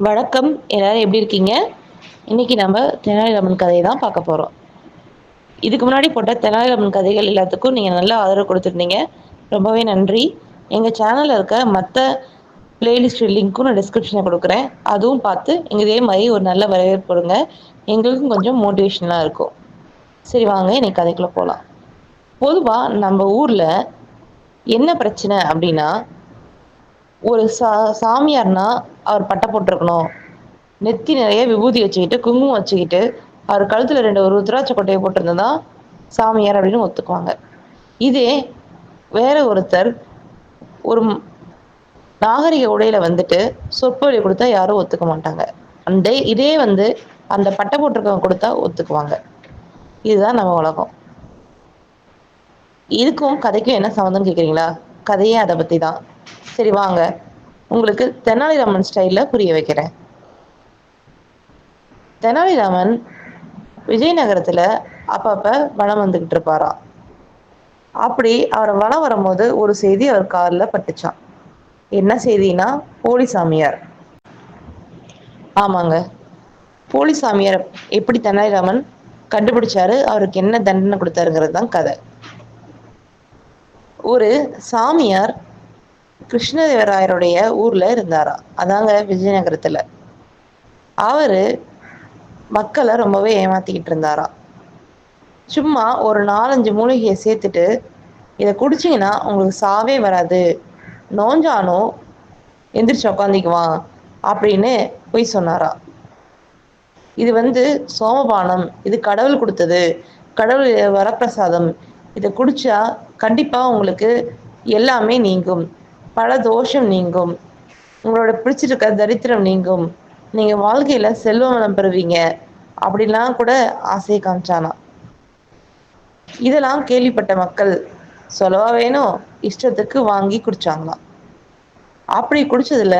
வணக்கம். எல்லாரும் எப்படி இருக்கீங்க? இன்னைக்கு நம்ம தெனாலிராமன் கதையை தான் பார்க்க போறோம். இதுக்கு முன்னாடி போட்ட தெனாலிராமன் கதைகள் எல்லாத்துக்கும் நீங்க நல்லா ஆதரவு கொடுத்துருந்தீங்க. ரொம்பவே நன்றி. எங்க சேனல்ல இருக்க மற்ற பிளேலிஸ்ட் லிங்க்கும் நான் டிஸ்கிரிப்ஷன்ல கொடுக்குறேன். அதுவும் பார்த்து எங்க இதே மாதிரி ஒரு நல்ல வரவேற்பு கொடுங்க. எங்களுக்கும் கொஞ்சம் மோட்டிவேஷனாக இருக்கும். சரி வாங்க இன்னைக்கு கதைக்குள்ள போகலாம் பொதுவாக நம்ம ஊர்ல என்ன பிரச்சனை அப்படின்னா ஒரு சா சாமியார்னா அவர் பட்டை போட்டிருக்கணும். நெத்தி நிறைய விபூதி வச்சுக்கிட்டு குங்குமம் வச்சுக்கிட்டு அவர் கழுத்துல ரெண்டு ஒரு ருத்ராட்ச கொட்டையை போட்டிருந்ததா சாமியார் அப்படின்னு ஒத்துக்குவாங்க. இதே வேற ஒருத்தர் ஒரு நாகரிக உடையில வந்துட்டு சொற்பொழி கொடுத்தா யாரும் ஒத்துக்க மாட்டாங்க. அந்த இதே வந்து அந்த பட்டை போட்டிருக்கவங்க கொடுத்தா ஒத்துக்குவாங்க. இதுதான் நம்ம உலகம். இதுக்கும் கதைக்கும் என்ன சம்மந்தம் கேக்குறீங்களா? கதையே அதை பற்றி பத்திதான். சரி வாங்க. உங்களுக்கு தெனாலிராமன் ஸ்டைல்ல புரிய வைக்கிறேன். தெனாலிராமன் விஜயநகரத்துல அப்பப்ப வலம் வந்துகிட்டு இருப்பாராம் அப்படி அவர் வலம் வரும்போது ஒரு செய்தி அவர் காதுல பட்டுச்சான் என்ன செய்தினா போலி சாமியார் ஆமாங்க. போலி சாமியார் எப்படி தெனாலிராமன் கண்டுபிடிச்சாரு? அவருக்கு என்ன தண்டனை கொடுத்தாருங்கிறது தான் கதை. ஒரு சாமியார் கிருஷ்ணதேவராயருடைய ஊர்ல இருந்தாரா? அதாங்க விஜயநகரத்துல. அவரு மக்களை ரொம்பவே ஏமாத்திக்கிட்டு இருந்தாராம் சும்மா ஒரு நாலஞ்சு மூலிகையை சேர்த்துட்டு இதை குடிச்சிங்கன்னா உங்களுக்கு சாவே வராது. நோஞ்சானோ எந்திரிச்சு உக்காந்திக்குவான் அப்படின்னு போய் சொன்னாராம் இது வந்து சோமபானம் இது கடவுள் கொடுத்தது கடவுள் வரப்பிரசாதம். இதை குடிச்சா கண்டிப்பா உங்களுக்கு எல்லாமே நீங்கும். பல தோஷம் நீங்கும். உங்களோட பிடிச்சிருக்க தரித்திரம் நீங்கும். நீங்க வாழ்க்கையில செல்வம் வளம் பெறுவீங்க. அப்படிலாம் கூட ஆசையை காமிச்சானா இதெல்லாம் கேள்விப்பட்ட மக்கள் சொல்லவா வேணும்? இஷ்டத்துக்கு வாங்கி குடிச்சாங்களாம். அப்படி குடிச்சதுல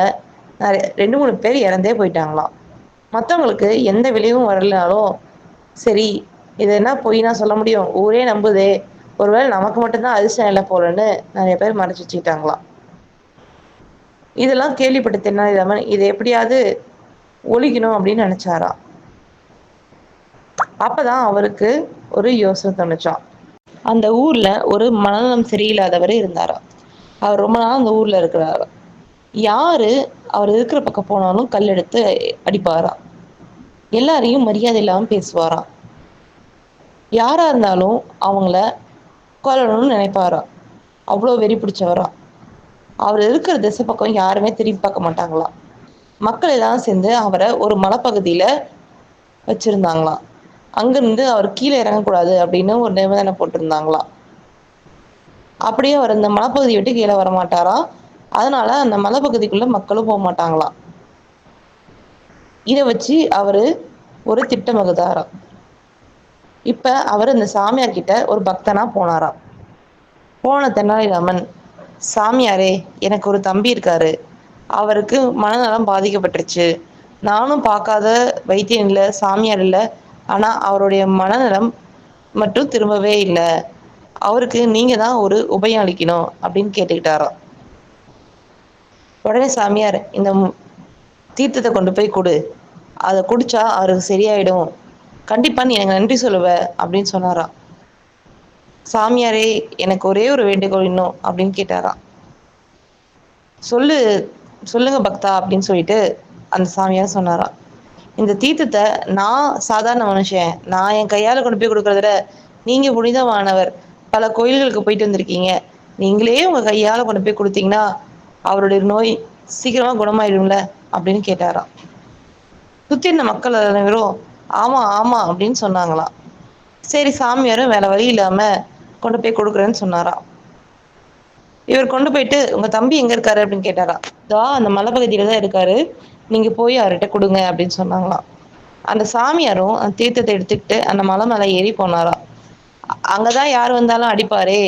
ரெண்டு மூணு பேர் இறந்தே போயிட்டாங்களாம். மற்றவங்களுக்கு எந்த விளைவும் வரலனாலும் சரி இது என்ன பொய்னா சொல்ல முடியும்? ஊரே நம்புதே. ஒருவேளை நமக்கு மட்டும்தான் அதிர்ஷ்டம் இல்லை போலன்னு நிறைய பேர் மறைச்சு வச்சுக்கிட்டாங்களாம். இதெல்லாம் கேள்விப்பட்ட தெனாலிராமன் இதை எப்படியாவது ஒழிக்கணும் அப்படின்னு நினைச்சாராம் அப்பதான் அவருக்கு ஒரு யோசனை தோணுச்சான் அந்த ஊர்ல ஒரு மனநலம் சரியில்லாதவர் இருந்தாராம் அவர் ரொம்ப நாள் அந்த ஊர்ல இருக்கிறாரு? யாரு அவர் இருக்கிற பக்கம் போனாலும் கல் எடுத்து அடிப்பாராம் எல்லாரையும் மரியாதை இல்லாம பேசுவாராம் யாரா இருந்தாலும் அவங்கள கொல்லணும்னு நினைப்பாராம் அவ்வளோ வெறி பிடிச்சவராம் அவர் இருக்கிற திசை பக்கம் யாருமே திரும்பி பார்க்க மாட்டாங்களாம் மக்கள் எல்லாம் சேர்ந்து அவரை ஒரு மலைப்பகுதியில வச்சிருந்தாங்களாம். அங்கிருந்து அவர் கீழே இறங்கக்கூடாது அப்படின்னு ஒரு நிபந்தனை போட்டிருந்தாங்களாம் அப்படியே அவர் இந்த மலைப்பகுதியை விட்டு கீழே வரமாட்டாராம் அதனால அந்த மலைப்பகுதிக்குள்ள மக்களும் போக மாட்டாங்களாம். இதை வச்சு அவரு ஒரு திட்டம் வகுத்தாராம். இப்ப அவர் இந்த சாமியார் கிட்ட ஒரு பக்தனா போனாராம். போன தெனாலிராமன் சாமியாரே எனக்கு ஒரு தம்பி இருக்காரு. அவருக்கு மனநலம் பாதிக்கப்பட்டுருச்சு. நானும் பார்க்காத வைத்தியம் இல்லை சாமியார் இல்லை. ஆனால் அவருடைய மனநலம் மட்டும் திரும்பவே இல்லை. அவருக்கு நீங்கள் தான் ஒரு உபயம் அளிக்கணும் அப்படின்னு கேட்டுக்கிட்டாராம் உடனே சாமியார் இந்த தீர்த்தத்தை கொண்டு போய் கொடு. அதை குடிச்சா அவருக்கு சரியாயிடும். கண்டிப்பா நீ எனக்கு நன்றி சொல்லுவ அப்படின்னு சொன்னாராம் சாமியாரே எனக்கு ஒரே ஒரு வேண்டுகோள் இன்னும் அப்படின்னு கேட்டாராம். சொல்லு சொல்லுங்க பக்தா அப்படின்னு சொல்லிட்டு அந்த சாமியார் சொன்னாராம். இந்த தீர்த்தத்தை நான் சாதாரண மனுஷன் நான் என் கையால கொண்டு போய் கொடுக்கறத விட நீங்க புனிதமானவர் பல கோயில்களுக்கு போயிட்டு வந்திருக்கீங்க. நீங்களே உங்க கையால கொண்டு போய் கொடுத்தீங்கன்னா அவருடைய நோய் சீக்கிரமா குணமாயிடும்ல அப்படின்னு கேட்டாராம். சுத்தி இருந்த மக்கள் அனைவரும் ஆமா ஆமா அப்படின்னு சொன்னாங்களாம். சரி சாமியாரும் வேற வழி இல்லாம கொண்டு போய் கொடுக்குறேன்னு சொன்னாரா? இவர் கொண்டு போயிட்டு உங்க தம்பி எங்க இருக்காரு? அப்படின்னு கேட்டாரா. தா அந்த மலைப்பகுதியில தான் இருக்காரு. நீங்க போய் அவர்கிட்ட கொடுங்க அப்படின்னு சொன்னாங்களாம் அந்த சாமியாரும் அந்த தீர்த்தத்தை எடுத்துக்கிட்டு அந்த மலை மேல ஏறி போனாராம் அங்கதான் யார் வந்தாலும் அடிப்பாரே.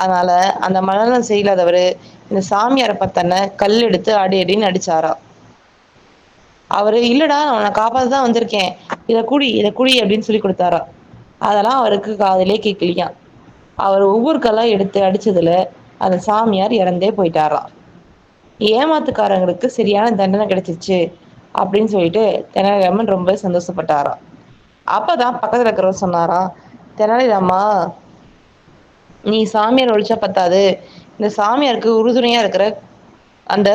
அதனால அந்த மலைலாம் செய்யலாதவர் இந்த சாமியாரை பத்தன கல் எடுத்து அடி அடின்னு அடிச்சாராம் அவரு இல்லடா நான் உன்னை காப்பாத்ததான் வந்திருக்கேன். இதை குடி இதை குடி அப்படின்னு சொல்லி கொடுத்தாரா. அதெல்லாம் அவருக்கு காதலே கேக்கலையாம் அவர் ஒவ்வொரு கல்லா எடுத்து அடிச்சதுல அந்த சாமியார் இறந்தே போயிட்டாராம். ஏமாத்துக்காரங்களுக்கு சரியான தண்டனை கிடைச்சிச்சு அப்படின்னு சொல்லிட்டு தெனாலிராமன் ரொம்ப சந்தோஷப்பட்டாரா அப்பதா பக்கத்துல இருக்கிறவர் சொன்னாராம் தெனாலிராமா நீ சாமியார் ஒழிச்சா பத்தாது. இந்த சாமியாருக்கு உறுதுணையா இருக்கிற அந்த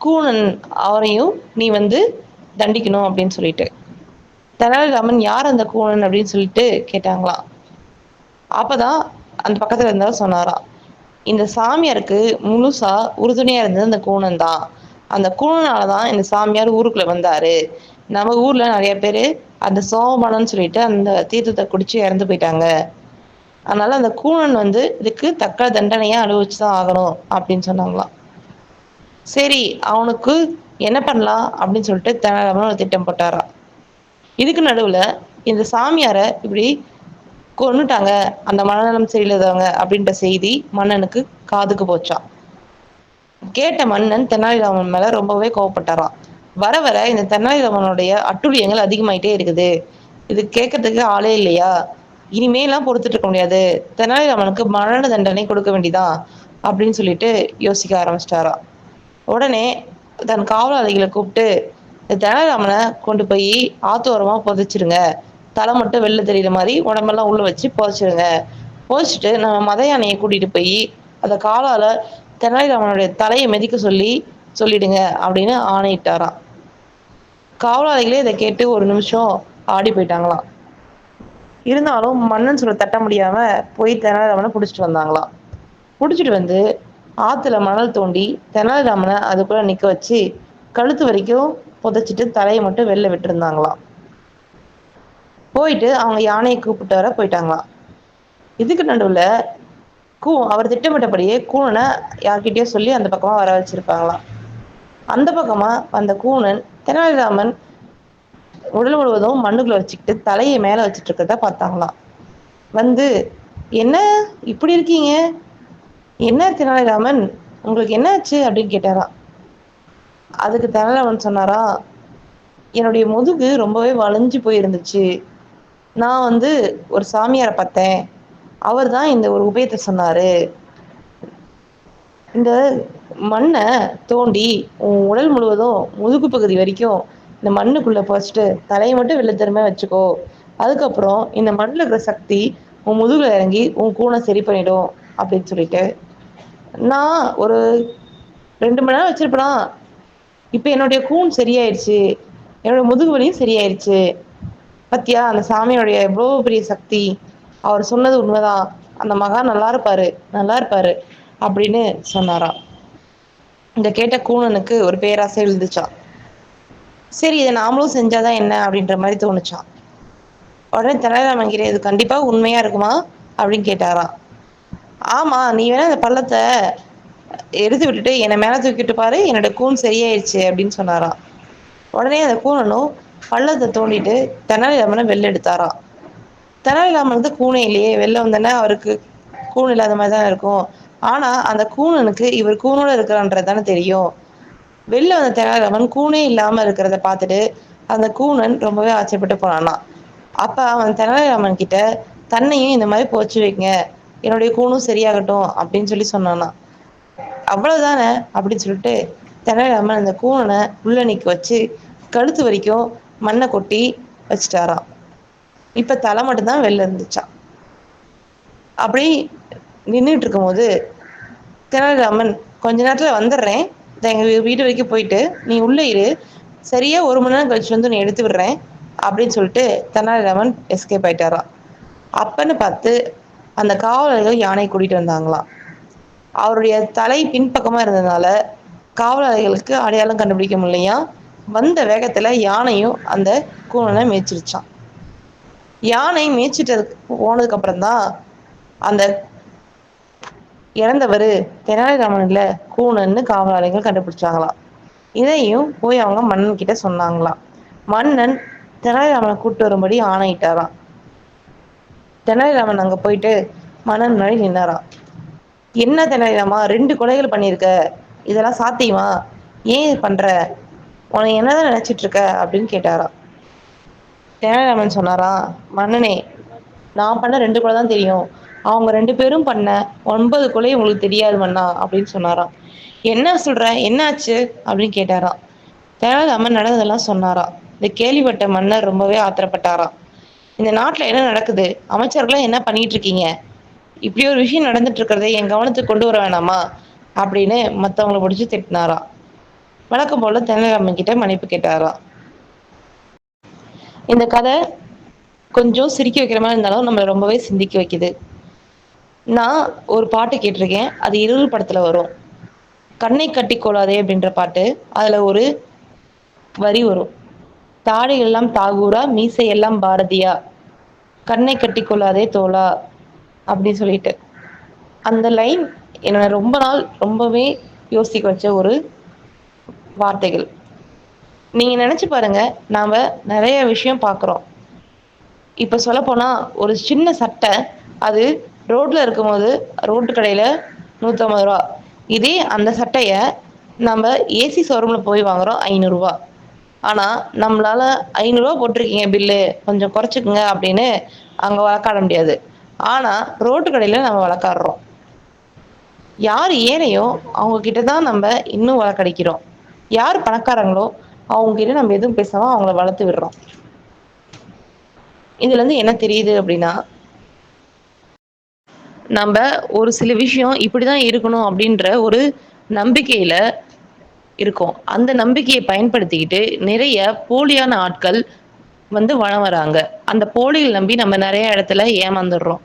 கூணன் அவரையும் நீ வந்து தண்டிக்கணும் அப்படின்னு சொல்லிட்டு. தெனாலிராமன் யார் அந்த கூணன் அப்படின்னு சொல்லிட்டு கேட்டாங்களா அப்போதான் அந்த பக்கத்துல இருந்தவர் சொன்னாரா இந்த சாமியாருக்கு முழுசா உறுதுணையா இருந்தது அந்த கூணன் தான். அந்த தான் இந்த சாமியார் ஊருக்குள்ள வந்தாரு. நம்ம ஊர்ல நிறைய பேரு அந்த சோமபானன்னு சொல்லிட்டு அந்த தீர்த்தத்தை குடிச்சு இறந்து போயிட்டாங்க. அதனால அந்த கூணன் வந்து இதுக்கு தக்க தண்டனையா தான் ஆகணும் அப்படின்னு சொன்னாங்களாம். சரி அவனுக்கு என்ன பண்ணலாம் அப்படின்னு சொல்லிட்டு தெனாலிராமன் ஒரு திட்டம் போட்டாரா இதுக்கு நடுவுல இந்த சாமியார இப்படி கொன்னுட்டாங்க. அந்த மனநலம் சரியில்லாதவங்க அப்படின்ற செய்தி மன்னனுக்கு காதுக்கு போச்சான் கேட்ட மன்னன் தெனாலிராமன் மேல ரொம்பவே கோவப்பட்டாரான் வர வர இந்த தெனாலிராமனுடைய அட்டுழியங்கள் அதிகமாயிட்டே இருக்குது. இது கேட்கறதுக்கு ஆளே இல்லையா? இனிமேலாம் பொறுத்துட்டு இருக்க முடியாது. தெனாலிராமனுக்கு மரண தண்டனை கொடுக்க வேண்டிதான் அப்படின்னு சொல்லிட்டு யோசிக்க ஆரம்பிச்சிட்டாரா உடனே தன் காவலாளிகளை கூப்பிட்டு தெனாலிராமனை கொண்டு போய் ஆத்தோரமா புதைச்சிருங்க தலை மட்டும் வெளில தெரியிற மாதிரி உடம்பெல்லாம் உள்ள வச்சு பொதச்சிருங்க. பொதச்சிட்டு நம்ம மத யானையை கூட்டிட்டு போய் அந்த காலால தெனாலிராமனுடைய தலையை மிதிக்க சொல்லி சொல்லிடுங்க அப்படின்னு ஆணையிட்டாராம். காவலாளிகளே இதை கேட்டு ஒரு நிமிஷம் ஆடி போயிட்டாங்களாம். இருந்தாலும் மன்னன் சொல்ல தட்ட முடியாம போய் தெனாலிராமனை புடிச்சிட்டு வந்தாங்களாம். புடிச்சிட்டு வந்து ஆத்துல மணல் தோண்டி தெனாலிராமனை அதுக்குள்ள நிக்க வச்சு கழுத்து வரைக்கும் புதைச்சிட்டு தலையை மட்டும் வெளில விட்டுருந்தாங்களாம். போயிட்டு அவங்க யானையை கூப்பிட்டு வர போயிட்டாங்களாம் இதுக்கு நடுவுல கூ அவர் திட்டமிட்டபடியே கூணனை யார்கிட்டயோ சொல்லி அந்த பக்கமா வர வச்சிருப்பாங்களாம் அந்த பக்கமா வந்த கூணன் தெனாலிராமன் உடல் முழுவதும் மண்ணுக்குள்ள வச்சுக்கிட்டு தலையை மேல வச்சுட்டு இருக்கிறத பார்த்தாங்களாம். வந்து என்ன? இப்படி இருக்கீங்க? என்ன தெனாலிராமன்? உங்களுக்கு என்ன ஆச்சு? அப்டின்னு கேட்டாரா அதுக்கு தெனாலிராமன் சொன்னாரா என்னுடைய முதுகு ரொம்பவே வளைஞ்சு போயிருந்துச்சு. நான் வந்து ஒரு சாமியாரை பார்த்தேன். அவர் தான் இந்த ஒரு உபயத்தை சொன்னாரு. இந்த மண்ணை தோண்டி உன் உடல் முழுவதும் முதுகு பகுதி வரைக்கும் இந்த மண்ணுக்குள்ள ஃபர்ஸ்ட்டு தலையை மட்டும் வெள்ள வச்சுக்கோ. அதுக்கப்புறம் இந்த மண்ணில் இருக்கிற சக்தி உன் முதுகுல இறங்கி உன் கூனை சரி பண்ணிடும் அப்படின்னு சொல்லிட்டு. நான் ஒரு ரெண்டு மணி நேரம் வச்சிருப்பனா. இப்போ என்னுடைய கூன் சரியாயிடுச்சு. என்னோட முதுகு வலியும் சரியாயிடுச்சு. பத்தியா? அந்த சாமியோடைய எவ்வளோ பெரிய சக்தி. அவர் சொன்னது உண்மைதான். அந்த மகா நல்லா இருப்பாரு. நல்லா இருப்பாரு. அப்படின்னு சொன்னாரா இந்த கேட்ட கூணனுக்கு ஒரு பேராசை விழுந்துச்சான் சரி இதை நாமளும் செஞ்சாதான் என்ன அப்படின்ற மாதிரி தோணுச்சான் உடனே தெனாலிராமன் கிட்ட இது கண்டிப்பா உண்மையா இருக்குமா? அப்படின்னு கேட்டாராம். ஆமா நீ வேணா இந்த பள்ளத்தை எடுத்து விட்டுட்டு என்னை மேல தூக்கிட்டு பாரு. என்னோட கூன் சரியாயிருச்சு அப்படின்னு சொன்னாராம். உடனே அந்த கூணனும் பள்ளத்தை தோண்டிட்டு தெனாலிராமனை வெளில தெனாலிராமன் வந்து கூனே இல்லையே வெளில வந்தோன்னே அவருக்கு கூண் இல்லாத மாரிதான இருக்கும். ஆனா அந்த கூணனுக்கு இவர் கூனோடு இருக்கிறான்றது தானே தெரியும். வெளில வந்த தெனாலிராமன் கூனே இல்லாம இருக்கிறத பார்த்துட்டு அந்த கூணன் ரொம்பவே ஆச்சரியப்பட்டு போனானா. அப்ப அவன் தெனாலிராமன் கிட்ட தன்னையும் இந்த மாதிரி போச்சு வைங்க. என்னுடைய கூணும் சரியாகட்டும் அப்படின்னு சொல்லி சொன்னானா. அவ்வளவுதானே அப்படின்னு சொல்லிட்டு தெனாலிராமன் அந்த கூணனை உள்ள நிக்க வச்சு கழுத்து வரைக்கும் மண்ணை கொட்டி வச்சிட்டாராம். இப்ப தலை மட்டும்தான் வெளில இருந்துச்சா அப்படி நின்றுட்டு இருக்கும்போது தெனாலிராமன் கொஞ்ச நேரத்துல வந்துடுறேன். எங்க வீட்டு வரைக்கும் போயிட்டு நீ உள்ளே இரு. சரியா ஒரு மணி நேரம் கழிச்சு வந்து நீ எடுத்து விடுறேன் அப்படின்னு சொல்லிட்டு தெனாலிராமன் எஸ்கேப் ஆயிட்டாரா அப்பன்னு பார்த்து அந்த காவலர்கள் யானை கூட்டிட்டு வந்தாங்களா அவருடைய தலை பின்பக்கமா இருந்ததுனால காவலர்களுக்கு அடையாளம் கண்டுபிடிக்க முடியலையா வந்த வேகத்துல யானையும் அந்த கூணனை மேய்ச்சிருச்சான் யானை மேய்ச்சிட்டு போனதுக்கு தான் அந்த இறந்தவர் தெனாலிராமன் இல்ல கூணன்னு காவலாளிகள் கண்டுபிடிச்சாங்களாம். இதையும் போய் அவங்க மன்னன் கிட்ட சொன்னாங்களாம். மன்னன் தெனாலிராமனை கூட்டு வரும்படி ஆணையிட்டாராம். தெனாலிராமன் அங்க போயிட்டு மன்னன் முன்னாடி நின்னாராம். என்ன தெனாலிராமா ரெண்டு கொலைகள் பண்ணியிருக்க? இதெல்லாம் சாத்தியமா? ஏன் பண்ற? உனக்கு என்னதான் நினைச்சிட்டு இருக்க அப்படின்னு கேட்டாரா தெனாலிராமன் சொன்னாரா மன்னனே நான் பண்ண ரெண்டு குள்ளே தான் தெரியும். அவங்க ரெண்டு பேரும் பண்ண ஒன்பது கொலை உங்களுக்கு தெரியாது மன்னா அப்படின்னு சொன்னாராம். என்ன சொல்ற? என்னாச்சு? அப்படின்னு கேட்டாராம். கேட்டாரா நடந்ததெல்லாம் சொன்னாராம். சொன்னாரா கேள்விப்பட்ட மன்னர் ரொம்பவே ஆத்திரப்பட்டாராம். இந்த நாட்டுல என்ன நடக்குது? அமைச்சர்களா என்ன பண்ணிட்டு இருக்கீங்க? இப்படி ஒரு விஷயம் நடந்துட்டு இருக்கிறத என் கவனத்துக்கு கொண்டு வர வேணாமா? அப்படின்னு மத்தவங்கள பிடிச்சி திட்டினாராம். வழக்கம் போல தெனாலிராமன் கிட்ட மன்னிப்பு கேட்டாராம். இந்த கதை கொஞ்சம் சிரிக்க வைக்கிற மாதிரி இருந்தாலும் நம்மளை ரொம்பவே சிந்திக்க வைக்குது. நான் ஒரு பாட்டு கேட்டிருக்கேன். அது இருள் படத்துல வரும். கண்ணை கட்டி கொள்ளாதே அப்படின்ற பாட்டு. அதுல ஒரு வரி வரும். தாடை எல்லாம் தாகூரா மீசை எல்லாம் பாரதியா. கண்ணை கட்டி கொள்ளாதே தோழா. அப்படின்னு சொல்லிட்டு. அந்த லைன் என்னை ரொம்ப நாள் ரொம்பவே யோசிக்க வச்ச ஒரு வார்த்தைகள். நீங்க நினைச்சு பாருங்க நாம நிறைய விஷயம் பார்க்குறோம். இப்ப சொல்ல போனா ஒரு சின்ன சட்டை அது ரோட்ல இருக்கும் போது ரோட்டு கடையில நூத்தம்பது ரூபா. இதே அந்த சட்டைய நம்ம ஏசி ஷோரூம்ல போய் வாங்குறோம் ஐநூறுரூவா ஆனா நம்மளால ஐநூறுரூவா போட்டிருக்கீங்க பில்லு. கொஞ்சம் கொறச்சுக்குங்க அப்படின்னு அங்க வழக்காட முடியாது. ஆனா ரோட்டு கடையில நம்ம வளர்க்காடுறோம். யார் ஏனையோ ஏழையோ தான் நம்ம இன்னும் வளர்க்கடிக்கிறோம். யார் பணக்காரங்களோ அவங்ககிட்ட நம்ம எதுவும் பேசாம அவங்கள வளர்த்து விடுறோம். இதுல இருந்து என்ன தெரியுது அப்படின்னா நம்ம ஒரு சில விஷயம் இப்படிதான் இருக்கணும் அப்படின்ற ஒரு நம்பிக்கையில இருக்கும். அந்த நம்பிக்கையை பயன்படுத்திக்கிட்டு நிறைய போலியான ஆட்கள் வந்து வளம் வராங்க. அந்த போலியில் நம்பி நம்ம நிறைய இடத்துல ஏமாந்துடுறோம்.